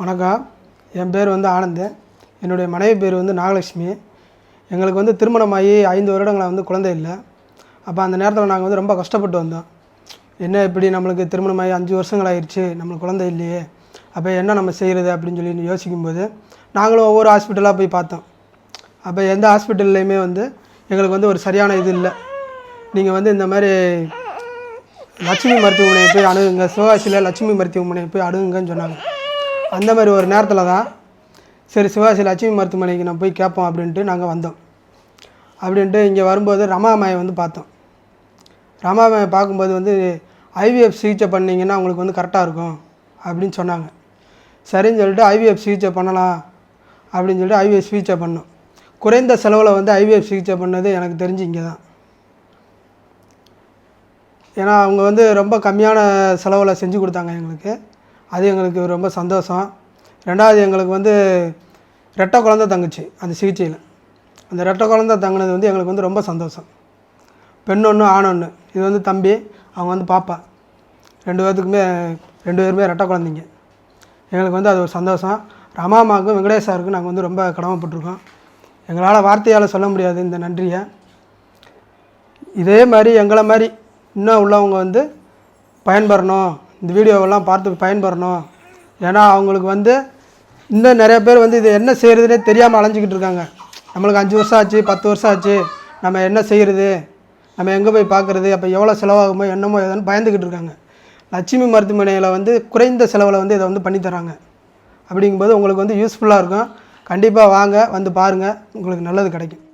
வணக்கம். என் பேர் வந்து ஆனந்த். என்னுடைய மனைவி பேர் வந்து நாகலட்சுமி. எங்களுக்கு வந்து திருமணமாகி ஐந்து வருடங்களை வந்து குழந்தை இல்லை. அப்போ அந்த நேரத்தில் நாங்கள் வந்து ரொம்ப கஷ்டப்பட்டு வந்தோம். என்ன இப்படி நம்மளுக்கு திருமணமாகி அஞ்சு வருஷங்கள் ஆயிடுச்சு நம்மளுக்கு குழந்தை இல்லையே. அப்போ என்ன நம்ம செய்கிறது அப்படின்னு சொல்லி யோசிக்கும்போது நாங்களும் ஒவ்வொரு ஹாஸ்பிட்டலாக போய் பார்த்தோம். அப்போ எந்த ஹாஸ்பிட்டல்லையுமே வந்து எங்களுக்கு வந்து ஒரு சரியான இது இல்லை. நீங்கள் வந்து இந்த மாதிரி லட்சுமி மருத்துவமனையை போய் அணுகுங்க. சிவகாசியில் லட்சுமி மருத்துவமனையை போய் அணுகுங்கன்னு சொன்னாங்க. அந்த மாதிரி ஒரு நேரத்தில் தான் சரி சிவகாசி லட்சுமி மருத்துவமனைக்கு நான் போய் கேட்போம் அப்படின்ட்டு நாங்கள் வந்தோம். அப்படின்ட்டு இங்கே வரும்போது ரமாமாயை வந்து பார்த்தோம். ரமாமாயை பார்க்கும்போது வந்து ஐவிஎஃப் சிகிச்சை பண்ணிங்கன்னா உங்களுக்கு வந்து கரெக்டாக இருக்கும் அப்படின்னு சொன்னாங்க. சரின்னு சொல்லிட்டு ஐவிஎஃப் சிகிச்சை பண்ணலாம் அப்படின்னு சொல்லிட்டு ஐவிஎஃப் சிகிச்சை பண்ணோம். குறைந்த செலவில் வந்து ஐவிஎஃப் சிகிச்சை பண்ணது எனக்கு தெரிஞ்சு இங்கே தான் ஏன்னா அவங்க வந்து ரொம்ப கம்மியான செலவில் செஞ்சு கொடுத்தாங்க எங்களுக்கு. அது எங்களுக்கு ரொம்ப சந்தோஷம். ரெண்டாவது எங்களுக்கு வந்து ரெட்டை குழந்த தங்குச்சு அந்த சிகிச்சையில். அந்த ரெட்டை குழந்த தங்கினது வந்து எங்களுக்கு வந்து ரொம்ப சந்தோஷம். பெண் ஒன்று ஆண் ஒன்று இது வந்து தம்பி அவங்க வந்து பாப்பா. ரெண்டு பேர்த்துக்குமே ரெண்டு பேருமே ரெட்டை குழந்தைங்க. எங்களுக்கு வந்து அது ஒரு சந்தோஷம். ரமாமாவுக்கும் வெங்கடேஷ் சாருக்கும் நாங்கள் வந்து ரொம்ப கடமைப்பட்டிருக்கோம். எங்களால் வார்த்தையால் சொல்ல முடியாது இந்த நன்றியை. இதே மாதிரி எங்களை மாதிரி இன்னும் உள்ளவங்க வந்து பயன்பெறணும். இந்த வீடியோவெல்லாம் பார்த்து பயன்பெறணும். ஏன்னா அவங்களுக்கு வந்து இன்னும் நிறைய பேர் வந்து இது என்ன செய்கிறதுனே தெரியாமல் அலைஞ்சிக்கிட்டு இருக்காங்க. நம்மளுக்கு அஞ்சு வருஷம் ஆச்சு பத்து வருஷம் ஆச்சு. நம்ம என்ன செய்கிறது நம்ம எங்கே போய் பார்க்குறது அப்போ எவ்வளோ செலவாகுமோ என்னமோ எதுன்னு பயந்துக்கிட்டு இருக்காங்க. லட்சுமி மருத்துவமனையில் வந்து குறைந்த செலவில் வந்து இதை வந்து பண்ணி தராங்க. அப்படிங்கும்போது உங்களுக்கு வந்து யூஸ்ஃபுல்லாக இருக்கும். கண்டிப்பாக வாங்க வந்து பாருங்கள் உங்களுக்கு நல்லது கிடைக்கும்.